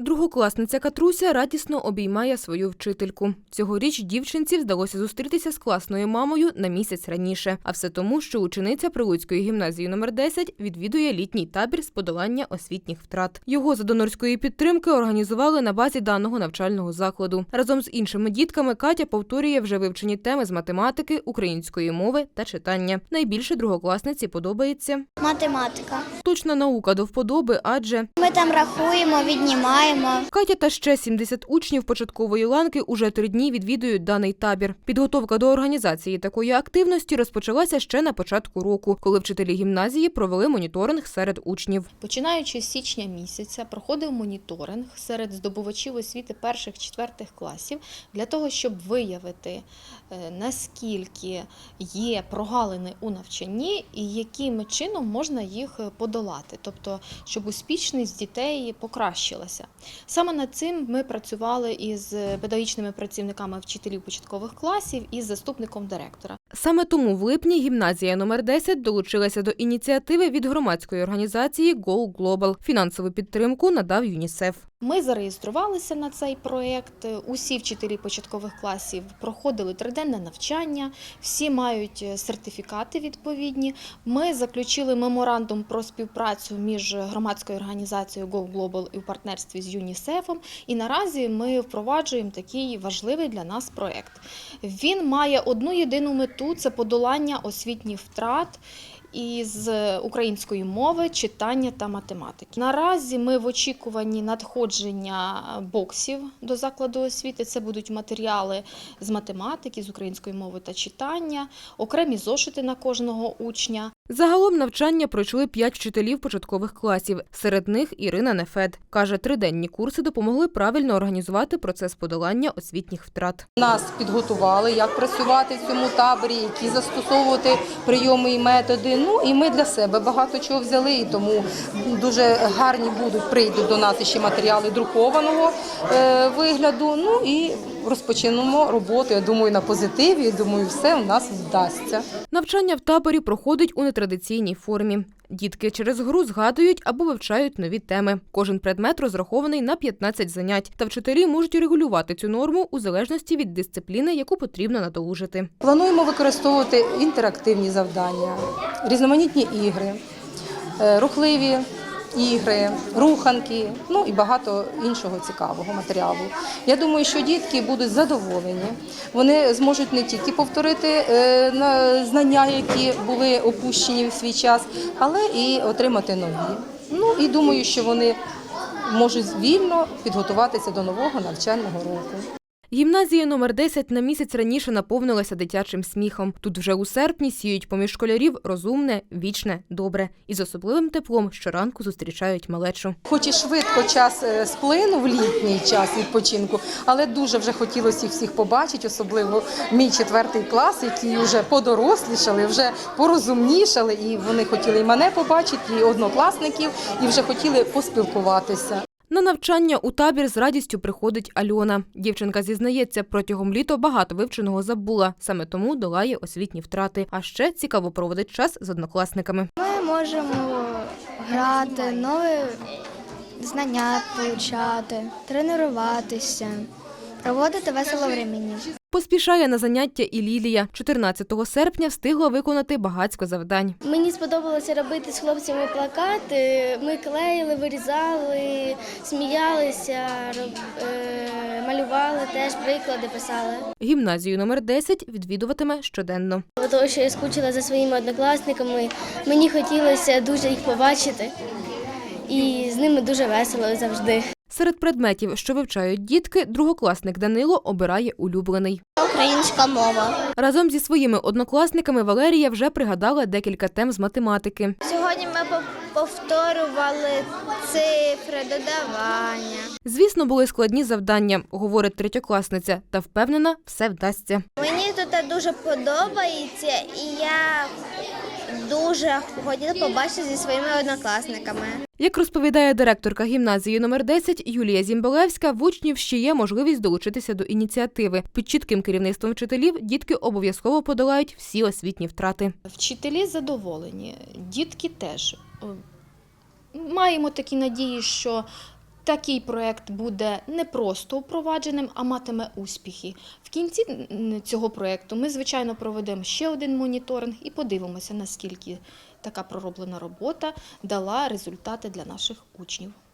Другокласниця Катруся радісно обіймає свою вчительку. Цьогоріч дівчинці вдалося зустрітися з класною мамою на місяць раніше. А все тому, що учениця Прилуцької гімназії номер 10 відвідує літній табір з подолання освітніх втрат. Його за донорської підтримки організували на базі даного навчального закладу. Разом з іншими дітками Катя повторює вже вивчені теми з математики, української мови та читання. Найбільше другокласниці подобається Математика. точна наука до вподоби, адже Ми там рахуємо, віднімаємо. Катя та ще 70 учнів початкової ланки уже три дні відвідують даний табір. Підготовка до організації такої активності розпочалася ще на початку року, коли вчителі гімназії провели моніторинг серед учнів. Починаючи з січня місяця, проходив моніторинг серед здобувачів освіти перших-четвертих класів для того, щоб виявити, е, наскільки є прогалини у навчанні і яким чином можна їх подолати, тобто щоб успішність дітей покращилася. Саме над цим ми працювали із педагогічними працівниками вчителів початкових класів і з заступником директора. Саме тому в липні гімназія номер 10 долучилася до ініціативи від громадської організації Go Global. Фінансову підтримку надав ЮНІСЕФ. Ми зареєструвалися на цей проєкт. Усі вчителі початкових класів проходили триденне навчання, всі мають е, сертифікати відповідні. Ми заключили меморандум про співпрацю між громадською організацією Go Global і в партнерстві з ЮНІСЕФом. І наразі ми впроваджуємо такий важливий для нас проєкт. Він має одну єдину мету це подолання освітніх втрат із української мови, читання та математики. Наразі ми в очікуванні надходження боксів до закладу освіти. Це будуть матеріали з математики, з української мови та читання, окремі зошити на кожного учня. Загалом навчання пройшли п'ять вчителів початкових класів. Серед них Ірина Нефед каже, триденні курси допомогли правильно організувати процес подолання освітніх втрат. Нас підготували, як працювати в цьому таборі, які застосовувати прийоми і методи. Ну і ми для себе багато чого взяли, і тому дуже гарні будуть прийдуть до нас ще матеріали друкованого е, вигляду. Ну і розпочнемо роботу. Я думаю, на позитиві. Я думаю, все у нас вдасться. Навчання в таборі проходить у нетрадиційній формі. Дітки через гру згадують або вивчають нові теми. Кожен предмет розрахований на 15 занять, та вчителі можуть регулювати цю норму у залежності від дисципліни, яку потрібно надолужити. Плануємо використовувати інтерактивні завдання, різноманітні ігри, е, рухливі ігри, руханки, ну і багато іншого цікавого матеріалу. Я думаю, що дітки будуть задоволені. Вони зможуть не тільки повторити е, знання, які були опущені в свій час, але і отримати нові. Ну і думаю, що вони можуть вільно підготуватися до нового навчального року. Гімназія номер 10 на місяць раніше наповнилася дитячим сміхом. Тут вже у серпні сіють поміж школярів розумне, вічне, добре і з особливим теплом щоранку зустрічають малечу. Хоч і швидко час е, сплинув літній час відпочинку, але дуже вже хотілося їх всіх побачити, особливо мій четвертий клас, які вже подорослішали, вже порозумнішали, і вони хотіли і мене побачити, і однокласників, і вже хотіли поспілкуватися. На навчання у табір з радістю приходить Альона. Дівчинка зізнається, протягом літа багато вивченого забула. Саме тому долає освітні втрати. А ще цікаво проводить час з однокласниками. Ми можемо грати, нові знання отримати, тренуватися, проводити весело времені. Поспішає на заняття і Лілія. 14 серпня встигла виконати багацько завдань. Мені сподобалося робити з хлопцями плакати. Ми клеїли, вирізали, сміялися, е, малювали, теж приклади писали. Гімназію номер 10 відвідуватиме щоденно. Тому що я скучила за своїми однокласниками, мені хотілося дуже їх побачити. І з ними дуже весело завжди. Серед предметів, що вивчають дітки, другокласник Данило обирає улюблений. Українська мова. Разом зі своїми однокласниками Валерія вже пригадала декілька тем з математики. Сьогодні ми повторювали цифри, додавання. Звісно, були складні завдання, говорить третьокласниця, та впевнена, все вдасться. Мені тут дуже подобається, і я дуже хотіла побачити зі своїми однокласниками. Як розповідає директорка гімназії номер 10 Юлія Зімбалевська, в учнів ще є можливість долучитися до ініціативи. Під чітким керівництвом вчителів дітки обов'язково подолають всі освітні втрати. Вчителі задоволені, дітки теж. Е, Маємо такі надії, що Такий проект буде не просто впровадженим, а матиме успіхи. В кінці цього проекту ми, звичайно, проведемо ще один моніторинг і подивимося, наскільки така пророблена робота дала результати для наших учнів.